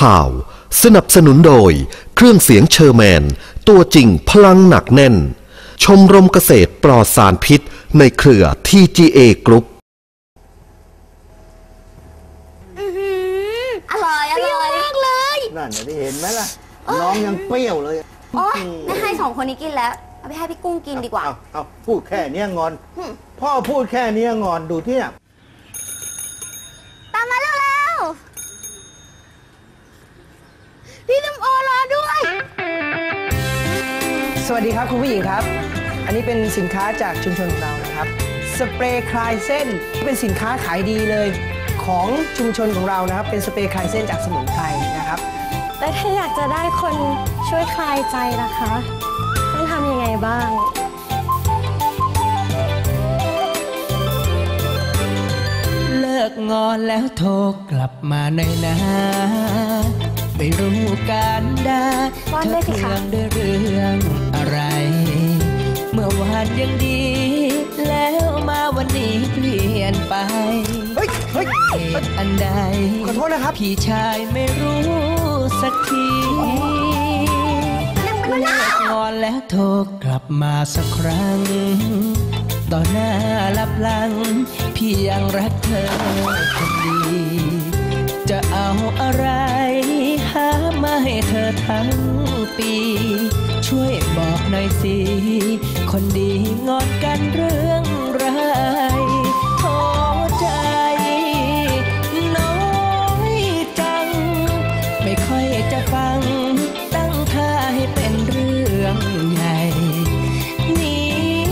ช่วงเจาะข่าว สนับสนุนโดย เครื่องเสียงเชอร์แมน ตัวจริงพลังหนักแน่น ชมรมเกษตรปลอดสารพิษ ในเครือ TGA Group อื้อหืออร่อยอร่อยมากเลย นั่นน่ะที่เห็นไหมล่ะ น้องยังเปรี้ยวเลยโอ๊ยไม่ให้สองคนนี้กินแล้ว เอาไปให้พี่กุ้งกินดีกว่า เอาเอาพูดแค่เนี้ยงอนหึพ่อพูดแค่เนี้ยงอนดูที่น่ะตามมาเร็วๆ พี่น้ำโอรอด้วย สวัสดีครับคุณผู้หญิงครับ อันนี้เป็นสินค้าจากชุมชนของเรานะครับ สเปรย์คลายเส้นเป็นสินค้าขายดีเลยของชุมชนของเรานะครับ เป็นสเปรย์คลายเส้นจากสมุนไพรนะครับแต่ถ้าอยากจะได้คนช่วยคลายใจนะคะ ต้องทำยังไงบ้าง เลิกงอนแล้วโทรกลับมาหน่อยนะ ไม่รู้การดาว่าเธได้อสิเคคะรื่องด้วยเรื่องอะไร เมื่อวานยังดี แล้วมาวันนี้เปลี่ยนไปเฮ้ยเฮ้ยเหตุอันใดขอโทษนะครับ พี่ชายไม่รู้สักทีเลิกงอนแล้วโทรกลับมาสักครั้ง ต่อหน้าลับหลัง พี่ยังรักเธอคนดี จะเอาอะไร ทั้งปี ช่วยบอกหน่อยสิ คนดีงอนกันเรื่องไรโทใจ น้อยจัง ไม่ค่อยจะฟัง ตั้งท่าให้เป็นเรื่องใหญ่นิ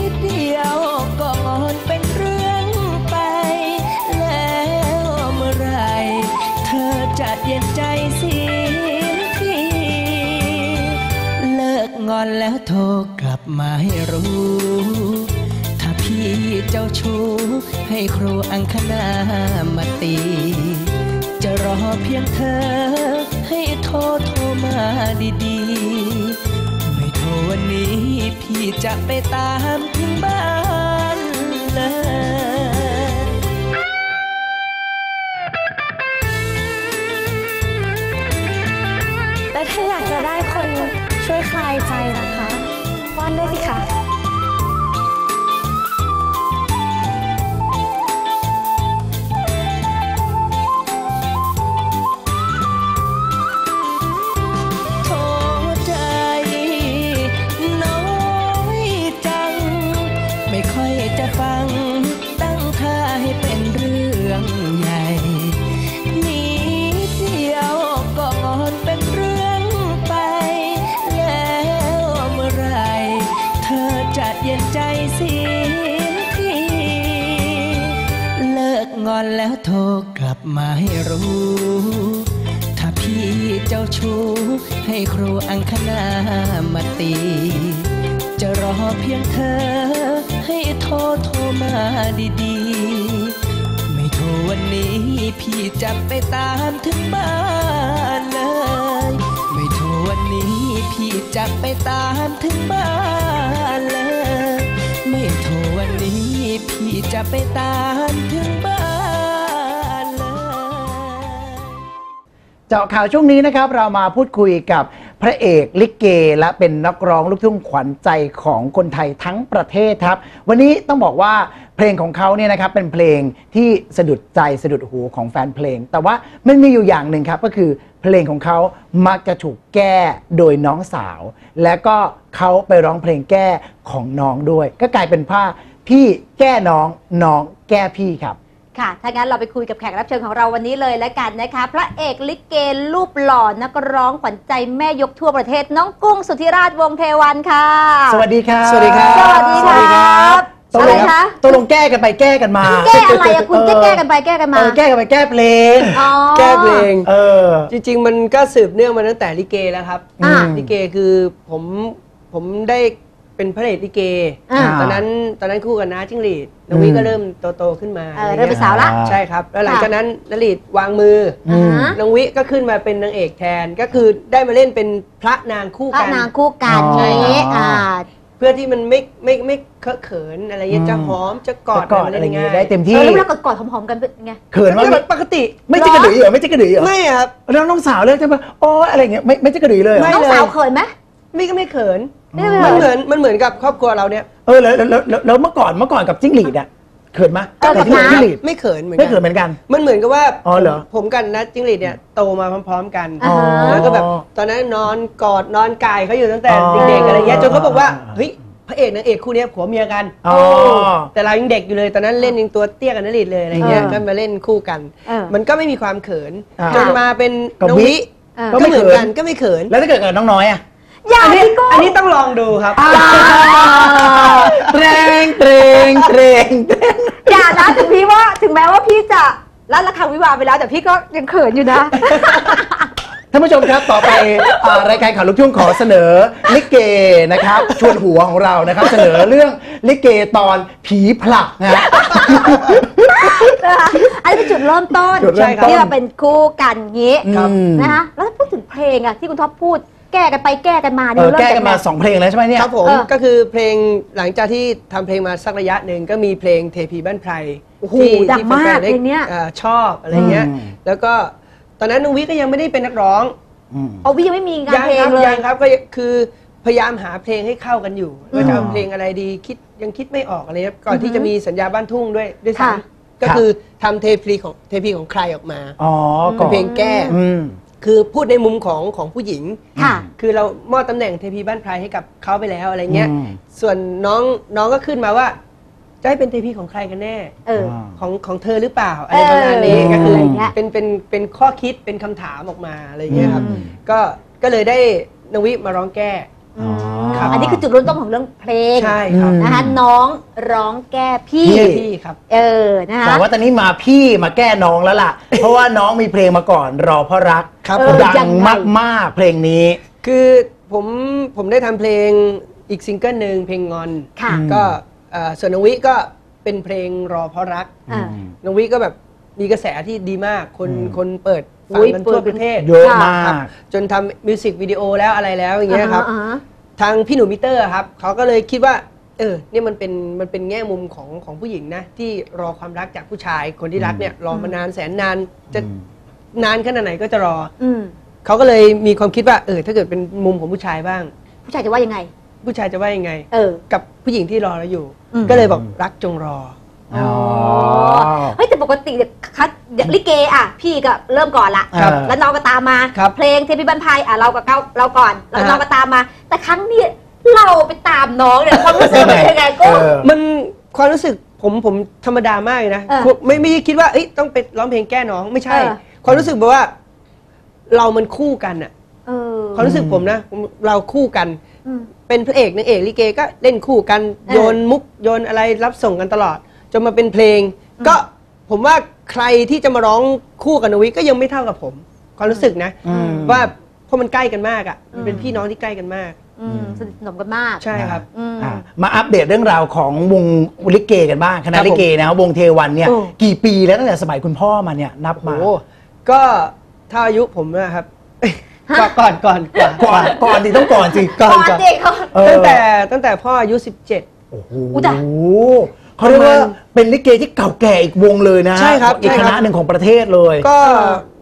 ดเดียวก็งอนเป็นเรื่องไป แล้วเมื่อไร เธอจะเย็นใจ อนแล้วโทรกลับมาให้รู้ ถ้าพี่เจ้าชู้ให้ครูอังคณามาตี จะรอเพียงเธอ ให้โทรโทรมาดีๆ ไม่โทรวันนี้พี่จะไปตามถึงบ้านเลย ช่วยคลายใจนะคะว่านได้สิคะ อนแล้วโทรกลับมาให้รู้ ถ้าพี่เจ้าชู้ให้ครูอังคณามาตี จะรอเพียงเธอ ให้โทรโทรมาดีๆ ไม่โทรวันนี้พี่จะไปตามถึงบ้านเลย ไม่โทรวันนี้พี่จะไปตามถึงบ้านเลย ไม่โทรวันนี้พี่จะไปตามถึงบ้าน เจาะข่าวช่วงนี้นะครับ เรามาพูดคุยกับพระเอกลิเก และเป็นนักร้องลูกทุ่งขวัญใจของคนไทยทั้งประเทศครับ วันนี้ต้องบอกว่าเพลงของเขาเนี่ยนะครับเป็นเพลงที่สะดุดใจสะดุดหูของแฟนเพลง แต่ว่ามันมีอยู่อย่างหนึ่งครับก็คือเพลงของเขามักจะถูกแก้โดยน้องสาว และก็เขาไปร้องเพลงแก้ของน้องด้วย ก็กลายเป็นผ้าพี่แก้น้องน้องแก้พี่ครับ ค่ะ ถ้างั้นเราไปคุยกับแขกรับเชิญของเราวันนี้เลยแล้วกันนะคะ พระเอกลิเกรูปหล่อนักร้องขวัญใจแม่ยกทั่วประเทศน้องกุ้งสุธิราชวงศ์เทวันค่ะ สวัสดีครับ สวัสดีครับ สวัสดีครับตกอะลไรงคะตกลงแก้กันไปแก้กันมา แก้อะไรอะคุณแก้แก้กันไปแก้กันมาเออแก้กันไปแก้เพลง อ๋อ แก้เพลง เออ จริง ๆ มันก็สืบเนื่องมาตั้งแต่ลิเกแล้วครับ อ่า ลิเกคือผมผมได้ เป็นพระเอกลิเก อ่า ตอนนั้นตอนนั้นคู่กับน้าจิ้งหรีดน้องวิอืมก็เริ่มโตๆขึ้นมาเอออะไรเริ่มเป็นงี้ยสาวละ ใช่ครับ แล้วหลังค่ะจากนั้นนลีดวางมืออมอ่าน้องวิก็ขึ้นมาเป็นนางเอกแทนก็คือได้มาเล่นเป็นพระนางคู่พระกัน นางคู่กันอ๋อ นี้อ่า เพื่อที่มันไม่ไม่ไม่เคอะเขินอะไรเงี้ยจะหอมจะกอดจะกอดอะไรอย่างเงี้งี้ได้เต็มเอที่อแล้วเวลากอดๆหอมๆกันเป็นไง เขินว่าก็แบบปกติไม่จิกกระดือเหรอไม่จิกกระดือเหรอไม่อะครับ แล้วน้องสาวเลิกใช่ปะโอ้อะไรอย่างเงี้ยไม่ไม่จิกกระดือเลยเหรอ ไม่น้องสาวเขินไหม ไม่ก็ไม่เขิน ไม่เขิมันนเหมือนมันเหมือนกับครอบครัวเราเนี่ยเออแล้วแล้วแล้วแล้วแล้วเมื่อก่อนเมื่อก่อนกับจิ้งหรีดอะเขินไหมเออกับจิ้งหรีดน้าจิ้งหรีดไม่เขินเหมือนไม่กัเขินเหมือนกัน มันเหมือนกับว่าอ๋อเหรอ ผมกันนะจิ้งหรีดเนี่ยโตมาพร้อม ๆ กัน อ่าฮะแล้วก็แบบตอนนั้นนอนกอดนอนกายเขาอยู่ตั้งแต่อ๋อเด็กๆอะไรเงี้ยจนเขาบอกว่าเฮ้ยพระเอกนางเอกคู่เนี้ยผัวเมียกัน อ๋อ แต่เรายังเด็กอยู่เลยตอนนั้นเล่นยังตัวเตี้ยกันนฤทธิ์เลยอะไรเงี้ยเออก็มาเล่นคู่กัน เออ มันก็ไม่มีความเขินอ่าจนมาเป็นกับน้องวิ วิเออก็เหมือนกันก็ไม่เขิน แล้วถ้าเกิดกับน้องน้อยอะ อย่าอันนี้พี่โก้อันนี้ต้องลองดูครับ เตรงเตรงเตรงเตรงอย่านะถึงพี่ว่าถึงแม้ว่าพี่จะรัดระฆังวิวาห์ไปแล้ว แต่พี่ก็ยังเขินอยู่นะ ท่านผู้ชมครับต่อไปอ่ารายการข่าวลูกทุ่งขอเสนอลิเกนะครับชวนหัวของเรานะครับ เสนอเรื่องลิเกตอนผีผลักนะฮะ นะคะอันนี้เป็นจุดเริ่มต้นจุดเริ่มต้นที่เราเป็นคู่กันงี้ครับ นะคะแล้วถ้าพูดถึงเพลงอะที่คุณท็อปพูด แก้กันไปแก้กันมาเอเนี่ยอเริ่แก้กันมาจไหสองเพลงแล้วใช่ไหมเนี่ยครับผมเออก็คือเพลงหลังจากที่ทำเพลงมาสักระยะหนึ่งก็มีเพลงเทพีบ้านไพรโอ้โหที่ดังที่มากแฟนๆได้เพลงเนี้ยอ่อชอบอะไรเงี้ยอืมแล้วก็ตอนนั้นนุ้งวิก็ยังไม่ได้เป็นนักร้องอืมเอาวิยังไม่มีงานยังเพลคงรัเลยยังครับก็คือพยายามหาเพลงให้เข้ากันอยู่ว่าจะเอาเพลงอะไรดีคิดยังคิดไม่ออกอะไรเงี้ยก่อนที่จะมีสัญญาบ้านทุ่งด้วยด้วยค่ะซ้ำก็คือทำเทพีของเทพีของใครออกมาอ๋อเป็นเพลงแก้อืม คือพูดในมุมของของผู้หญิง ค่ะ คือเรามอบตำแหน่งเทพีบ้านไพรให้กับเขาไปแล้วอะไรเงี้ย อืม ส่วนน้องน้องก็ขึ้นมาว่า จะให้เป็นเทพีของใครกันแน่ เออ ของของเธอหรือเปล่าอะไรประมาณนี้เออก็คืออะไรเงี้ย เป็นเป็นเป็นข้อคิดเป็นคำถามออกมาอะไรเงี้ยครับ อืม ก็ก็เลยได้นวิมาร้องแก้อืมครับ อันนี้คือจุดเริ่มต้นของเรื่องเพลงใช่ครับนะคะน้องร้องแก้พี่พี่พี่ครับ เออ นะคะ แต่ว่าตอนนี้มาพี่มาแก้น้องแล้วล่ะ เพราะว่าน้องมีเพลงมาก่อนรอเพราะรัก ครับเออดัยังงไง มาก ๆ เพลงนี้ คือผมผมได้ทำเพลงอีกซิงเกิลหนึ่งเพลงงอนค่ะ ก็เอ่อส่วนนวิก็เป็นเพลงรอเพราะรักอ่านวิก็แบบมีกระแสที่ดีมาก คนอืม คนเปิดอุ๊ฟังยกันทั่วเปิด ประเทศเยอะค่ะมาก ครับจนทำมิวสิกวิดีโอแล้วอะไรแล้วอย่างเงี้ยครับ อ่าฮะ ทางพี่หนูมิเตอร์ครับเขาก็เลยคิดว่า เออเนี่ยมันเป็นมันเป็นแง่มุมของของผู้หญิงนะ ที่รอความรักจากผู้ชายคนที่รักเนี่ยรอมานานแสนนานจะ นานขนาดไหนก็จะรออืมเขาก็เลยมีความคิดว่าเออถ้าเกิดเป็นมุมของผู้ชายบ้าง ผู้ชายจะว่ายังไง ผู้ชายจะว่ายังไง เออ กับผู้หญิงที่รอเราอยู่ อืม ก็เลยบอกรักจงรอ อ๋อเฮ้ยแต่ปกติเนี่ยคัดลิเกอะ พี่ก็เริ่มก่อนละ ครับ แล้วน้องก็ตามมา ครับเพลงเทพิบันพายอะเรากับเก้าเราก่อนแล้วอ่าฮะน้องก็ตามมา แต่ครั้งนี้เราไปตามน้องเนี่ยความรู้สึกเป็นยังไงก็ เออ มันความรู้สึกผมผมธรรมดามากเลยนะเออไม่ไม่ได้คิดว่าเอ้ยต้องไปร้องเพลงแก้น้องไม่ใช่ เออ ความรู้สึกแบบว่า เรามันคู่กันอะเออ ความรู้สึกผมนะผมเราคู่กัน อืม เป็นพระเอกนางเอกลิเกก็เล่นคู่กันเออ โยนมุกโยนอะไรรับส่งกันตลอด จนมาเป็นเพลง ก็ผมว่าใครที่จะมาร้องคู่กับนวิก็ยังไม่เท่ากับผม ความรู้สึกนะ อืม ว่าเพราะมันใกล้กันมากอะอืมันมเป็นพี่น้องที่ใกล้กันมาก อืมสนิทสนมกันมาก ใช่ครับ อืม อะมาอัปเดตเรื่องราวของวงลิเกกันบ้างคณะครับผมลิเกนะครับวงเทวันเนี่ยโอ้ กี่ปีแล้วตั้งแต่สมัยคุณพ่อมาเนี่ยนับมา โอ้ ก็ถ้าอายุผมนะครับก่อนก่อนก่อนก่อนก่อนสิต้องก่อนสิก่อนก่อนเด็กเขาเออตั้งแต่ตั้งแต่พ่ออายุ 17 โอ้โหอุ๊ยตายเขาเรียกว่าเป็นลิเกที่เก่าแก่อีกวงเลยนะใช่ครับอีกใช่คครับณะหนึ่งของประเทศเลย ก็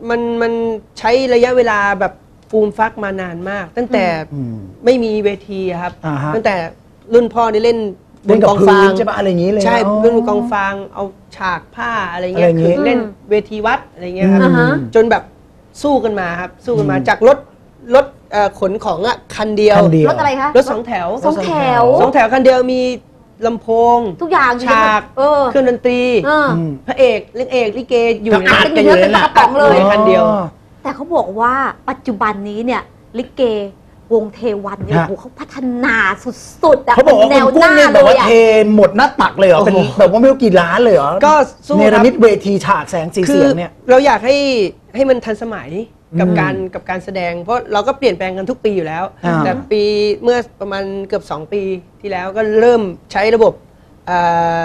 มันมันใช้ระยะเวลาแบบฟูมฟักมานานมาก ตั้งแต่อืมไม่มีเวทีอะครับอ่าฮะตั้งแต่รุ่นพ่อนี่เล่น เล่นกับกองพื้ฟางนใช่ปะอะไรอย่างนี้เลยนะใช่อ๋อ เล่นบนกองฟางเอาฉากผ้าอะไรเงี้ยอะไรอย่างงี้ คือเล่นเวทีวัดอะไรเงี้ยครับอ่าฮะจนแบบสู้กันมาครับ สู้กันมาอืม จากรถรถเอ่อขนของอะคันเดียว คันเดียว รถอะไรคะรถสองแถวสองแถว สองแถวคันเดียวมีลำโพง ทุกอย่างอยู่ในฉาก เออเครื่องดนตรี เออ อืม พระเอกเล่นเอกลิเกอยู่ก็อัดในกันอยู่ในกระป๋องเลยในคันเดียว แต่เขาบอกว่าปัจจุบันนี้เนี่ย ลิเก วงเทวันเนี่ยฮะ โอ้โหเขาพัฒนาสุดๆอะเขาบอกว่าป็นแนคุวณหกุ้งน้าเนี่ยเลแบบว่ายอะเทหมดหน้าตักเลยเหรอเป็นโอ้โห แบบว่าไม่รู้กี่ล้านเลยเหรอก็สู้เนครรับมิตเวทีฉากแสงสีคืเสีอยงเนี่ย เราอยากให้ให้มันทันสมัยกับอืมการกับการแสดง เพราะเราก็เปลี่ยนแปลงกันทุกปีอยู่แล้ว อ่า แต่ปีเมื่อประมาณเกือบ 2 ปีที่แล้วก็เริ่มใช้ระบบเอ่อ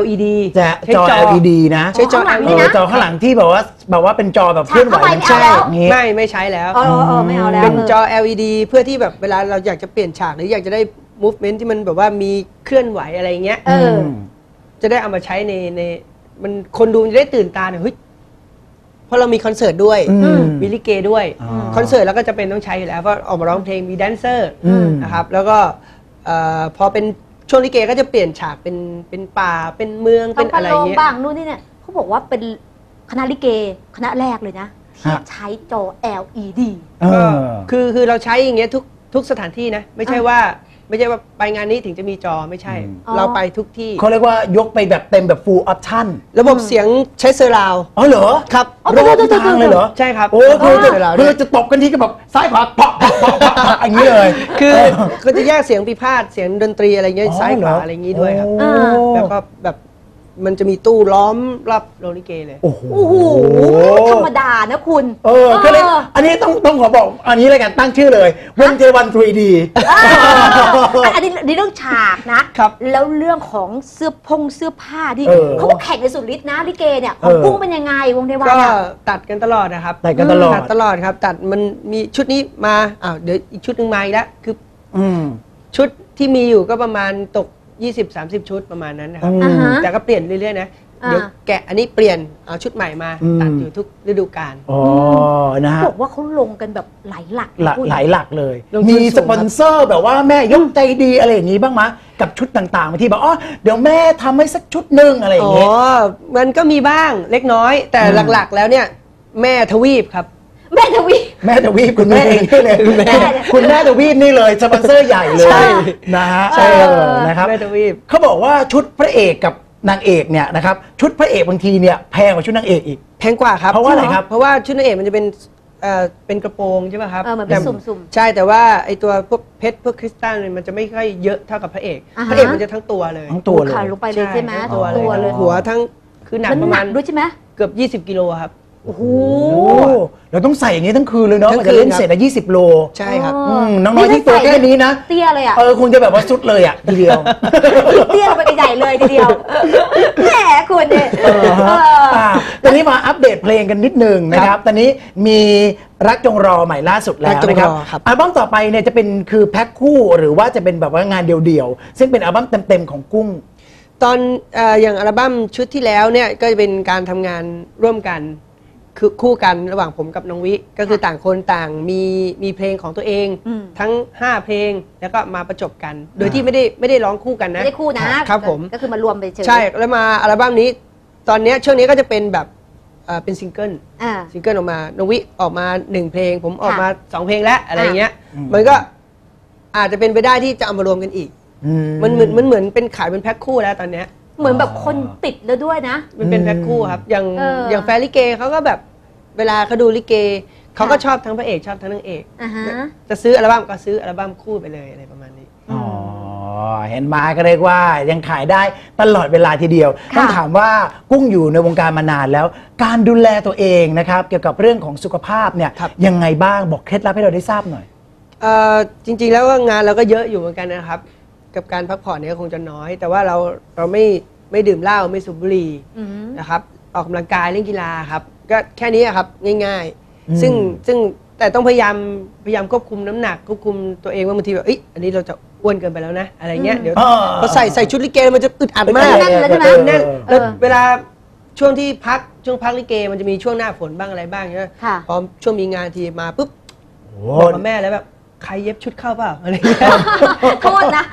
LED จะใช้จอ LED นะใช้จอ ข้างหลังเอนี่ อนะ จอข้างหลังที่แบบว่าแบบว่าเป็นจอแบบเคลื่อนไหวฉากเข้าไปไม่เอาแล้ว อย่างงี้ ไม่ไม่ใช้แล้ว เออเออเออไม่เอาแล้ว เป็นจอเออ LED เพื่อที่แบบเวลาเราอยากจะเปลี่ยนฉากหรืออยากจะได้ movement ที่มันแบบว่ามีเคลื่อนไหวอะไรเงี้ย เออ จะได้เอามาใช้ในในมันคนดูจะได้ตื่นตาเนี่ยเฮ้ยเพราะเรามีคอนเสิร์ตด้วยอืมมีลิเกด้วยอ๋อคอนเสิร์ตแล้วก็จะเป็นต้องใช้อยู่แล้วเพราะออกมาร้องเพลงมีแดนเซอร์อืม นะครับ แล้วก็เอ่อพอเป็น ช่วงลิเกก็จะเปลี่ยนฉากเป็นเป็นป่าเป็นเมืองต้เป็องนพัอะดไรลมเงี้ยบ้างนู่นนี่เนี่ยเขาบอกว่าเป็นคณะลิเกคณะแรกเลยนะที่ฮะใช้จอ LED เออคือคือเราใช้อย่างเงี้ยทุกทุกสถานที่นะ ไม่ใช่ว่า ไม่ใช่ว่าไปงานนี้ถึงจะมีจอไม่ใช่ อ๋อ เราไปทุกที่ เขาเรียกว่ายกไปแบบเต็มแบบ full option ระบบเสียงใช้เซอร์ราวด์อ๋อเหรอครับรอบทุกทางเลยเหรอใช่ครับโอ้คือจะเซอร์ราวด์คืด้อวยจะตบกันทีก็แบบซ้ายขวาเปาะเปาะเปาะเปาะเปาะอย่างนี้เลย คือก็จะแยกเสียงพิพาทเสียงดนตรีอะไรเงี้ยซ้ายขวาอะไรอย่างงี้ด้วยครับ โอ้ แล้วก็แบบ มันจะมีตู้ล้อมรอบโรงลิเกเลย โอ้โห โอ้โหธรรมดานะคุณ เออก็เลยอันนี้ต้องต้องขอบอกอันนี้เลยกันตั้งชื่อเลยวงเจวัน 3D เอออันนี้อันนี้เรื่องฉากนะครับแล้วเรื่องของเสื้อพงเสื้อผ้าที่เออเขาก็แข่งในสุดฤทธิ์นะลิเกเนี่ยของเออกุ้งเป็นยังไงวงเทวันก็อะตัดกันตลอดนะครับตัดกันตลอดตัดตลอดครับ ตัดมันมีชุดนี้มาอ้าวเดี๋ยวอีกชุดหนึ่งมาอีกแล้วคืออืมชุดที่มีอยู่ก็ประมาณตก 20-30 ชุดประมาณนั้นนะครับ อืม อ่าฮะ แต่ก็เปลี่ยนเรื่อยๆนะ อ่า เดี๋ยวแกะอันนี้เปลี่ยนเอาชุดใหม่มาอืม ตัดอยู่ทุกฤดูกาล อ๋อนะฮะ บอกว่าเขาลงกันแบบหลายหลักหลาคุณ หลายหลักเลย ลงทุนมีสูงสปอนเซอร์แบบว่าแม่ยกใจดีอะไรอย่างนี้บ้างมะกับชุดต่างๆบางทีบอกอ๋อเดี๋ยวแม่ทำให้สักชุดหนึ่งอะไรอย่างอ๋อ เงี้ย มันก็มีบ้างเล็กน้อย แต่อืม หลักๆแล้วเนี่ย แม่ทวีปครับ แม่ทวี แม่ทวีปคุณแม่เองนี่เลยแม่คุณแม่ทวีปนี่เลยสปอนเซอร์ใหญ่เลยใช่นะฮะใช่เออนะครับแม่ทวีปเขาบอกว่าชุดพระเอกกับนางเอกเนี่ยนะครับชุดพระเอกบางทีเนี่ยแพงกว่าชุดนางเอกอีก แพงกว่าครับเพราะว่าอะไรครับ เพราะว่าชุดนางเอกมันจะเป็นเอ่อเป็นกระโปรงใช่ป่ะครับเออเหมือนเป็นแต่สุ่มๆใช่แต่ว่าไอตัวพวกเพชรพวกคริสตัลเนี่ยมันจะไม่ค่อยเยอะเท่ากับพระเอก อ่าฮะ พระเอกมันจะทั้งตัวเลยทั้งตัวเลย ขาลงไปเลยใช่ไหมทั้งตัตัววเลยหัวทั้งคือหนักมันประหมานัณกด้วยใช่ไหมเกือบ 20 กิโลครับ โอ้โหโอ้เราต้องใส่อย่างนี้ทั้งคืนเลยเนาะทั้มันงคืจะนเล่นครับเสร็จอะยี่สิบโลใช่ครับ อืมน้องๆที่ตัวแค่นี้นะ เตี้ยเลยอะ เออคงจะแบบว่าสุดเลยอะทีเดียว เตี้ยลงไปใหญ่เลยทีเดียว แหมคุณเนี่ยเออฮะเออ อ่าตอนนี้มาอัปเดตเพลงกันนิดนึงนะครับตอนนี้มีรักจงรอใหม่ล่าสุดแล้วรักจงนะครับรอครับ อัลบั้มต่อไปเนี่ยจะเป็นคือแพ็คคู่หรือว่าจะเป็นแบบว่างานเดี่ยวๆ ซึ่งเป็นอัลบั้มเต็มๆของกุ้ง ตอนเอ่ออย่างอัลบั้มชุดที่แล้วเนี่ยก็จะเป็นการทำงานร่วมกัน คือคู่กันระหว่างผมกับน้องวิ ก็คือต่างคนต่างมีมีเพลงของตัวเอง อืม ทั้ง 5 เพลงแล้วก็มาประจบกัน โดยที่ไม่ได้ไม่ได้ร้องคู่กันนะ ไม่ได้คู่นะครับผม ก็คือมารวมไปเฉยใช่แล้วมาอัลบั้มนี้ ตอนเนี้ยช่วงนี้ก็จะเป็นแบบเอ่อเป็นซิงเกิลอ่า ซิงเกิลออกมาน้องวิออกมาหนึ่งเพลง ผมออกค่ะมาสองเพลงแล้วอะไรอย่างเงี้ยอืม มันก็อาจจะเป็นไปได้ที่จะเอามารวมกันอีก มันเหมือนมันเหมือนเป็นขายเป็นแพ็คคู่แล้วตอนเนี้ย เหมือนแบบคนติดแล้วด้วยนะ มันเป็นแพ็คคู่ครับ อย่างเออออย่างแฟนลิเกเขาก็แบบเวลาเขาดูลิเกเขาก็ค่ะ ชอบทั้งพระเอกชอบทั้งนางเอก อ่าฮะ จะซื้ออัลบั้มก็ซื้ออัลบั้มคู่ไปเลยอะไรประมาณนี้ อ๋อ เห็นมาก็เรียกว่ายังขายได้ตลอดเวลาทีเดียว ค่ะ ต้องถามว่ากุ้งอยู่ในวงการมานานแล้ว การดูแลตัวเองนะครับ เกี่ยวกับเรื่องของสุขภาพเนี่ย ครับ ยังไงบ้างบอกเคล็ดลับให้เราได้ทราบหน่อย เอ่อจริงๆแล้วว่างานเราก็เยอะอยู่เหมือนกันนะครับ กับการพักผ่อนเนี่ยก็คงจะน้อย แต่ว่าเราเราไม่ไม่ดื่มเหล้าไม่สูบบุหรี่อืมนะครับ ออกกำลังกายเล่นกีฬาครับ ก็แค่นี้ครับง่ายอืม ๆ ซึ่งซึ่งแต่ต้องพยายามพยายามควบคุมน้ำหนักควบคุมตัวเองว่าบางทีแบบเอ้ยอันนี้เราจะอ้วนเกินไปแล้วนะ อะไรเงี้ยอืมเดี๋ยวอ่าพอใส่ใส่ชุดลิเกมันจะอึดอัดมาก แน่นเลยใช่ไหม แน่นเออแล้วเวลาช่วงที่พักช่วงพักลิเกมันจะมีช่วงหน้าฝนบ้างอะไรบ้างใช่ไหมค่ะ พอช่วงมีงานทีมาปุ๊บโอ้บอกกับแม่แล้วแบบ ใครเย็บชุดเข้าเปล่าอะไรเงี้ยโทษนะ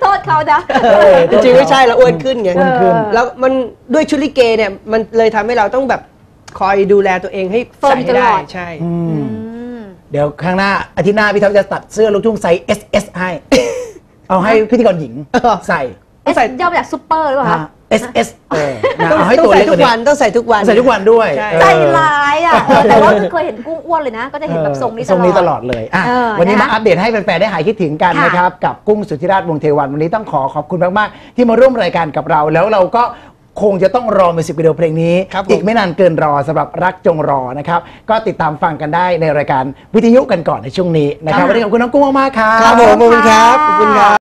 โทษเขานะเออจริงๆไม่ใช่เราอ้วนขึ้นไงอ้วนขึ้น แล้วมันด้วยชุดลิเกเนี่ยมันเลยทำให้เราต้องแบบคอยดูแลตัวเองให้เฟิร์ใส่มให้ได้ตลอดใช่ อือืมมเดี๋ยวข้างหน้าอาทิตย์หน้าพี่ท็อปจะตัดเสื้อลูกทุ่งไซส์ SS ให้ เอาให้พิธีกรหญิงใส่เอสย่อมาจากซุปเปอร์หรือเปล่าคะอ่า SS เออ นะต้องเอาให้ต้อตังวใส่เล็กทุกกว่าวันนี้ต้องใส่ทุกวันใส่ทุกวันด้วยใช่ เออ ใจร้ายอะเออแต่ว่าเคยเห็นกุ้งอ้วนเลยนะ ก็จะเห็นแบบทรงนี้ทรงนี้ตลอดเลยอะเออวันนี้นะมาอัปเดตให้แฟนๆได้หายคิดถึงกันค่ะนะครับ กับกุ้งสุธิราชวงศ์เทวัน วันนี้ต้องขอขอบคุณมาก ๆ ที่มาร่วมรายการกับเรา แล้วเราก็คงจะต้องรอมิวสิกวิดีโอเพลงนี้ ครับผม อีกไม่นานเกินรอสำหรับรักจงรอนะครับ ก็ติดตามฟังกันได้ในรายการวิทยุกันก่อนในช่วงนี้นะครับ วันนี้ขอบคุณน้องกุ้งมากๆครับ ครับผมขอบคุณครับขอบคุณครับ